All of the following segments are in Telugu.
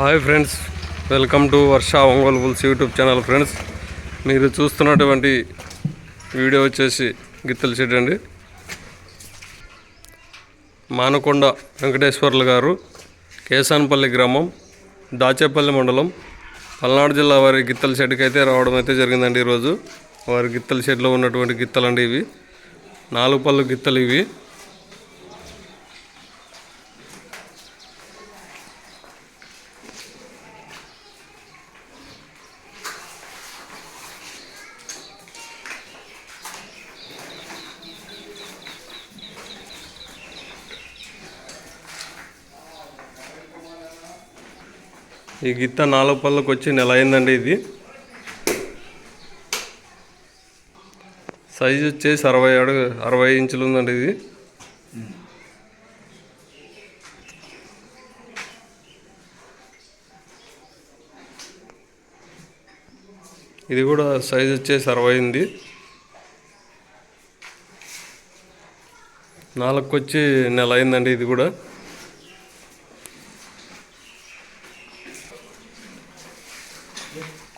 Hi friends welcome to Varsha Ongole bulls YouTube channel friends. మీరు చూస్తున్నటువంటి వీడియో వచ్చేసి గిత్తల షెడ్ అండి. మానకొండ వెంకటేశ్వర్లు గారు కేశాన్పల్లి గ్రామం దాచేపల్లి మండలం పల్నాడు జిల్లా వారి గిత్తల షెడ్కి అయితే రావడం అయితే జరిగిందండి ఈరోజు. వారి గిత్తల షెడ్లో ఉన్నటువంటి గిత్తలండి ఇవి. నాలుగు పళ్ళు గిత్తలు ఇవి. ఈ గిత్త నాలుగు పళ్ళకి వచ్చి నెల అయిందండి ఇది. సైజు వచ్చేసి అరవై అడుగు అరవై ఇంచులు ఉందండి ఇది. ఇది కూడా సైజు వచ్చేసి అరవై ఉంది. నాలుగుకి వచ్చి నెల అయిందండి ఇది కూడా. Yes.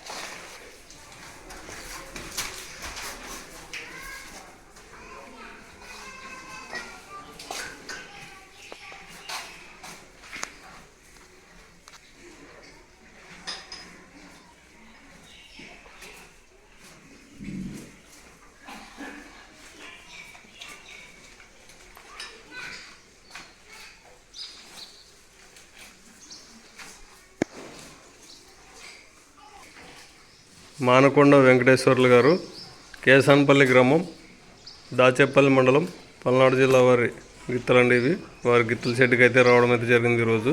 మానకొండ వెంకటేశ్వర్లు గారు కేసాన్పల్లి గ్రామం దాచేపల్లి మండలం పల్నాడు జిల్లా వారి గిత్తలండి ఇవి. వారి గిత్తల షెడ్కి అయితే రావడం అయితే జరిగింది ఈరోజు.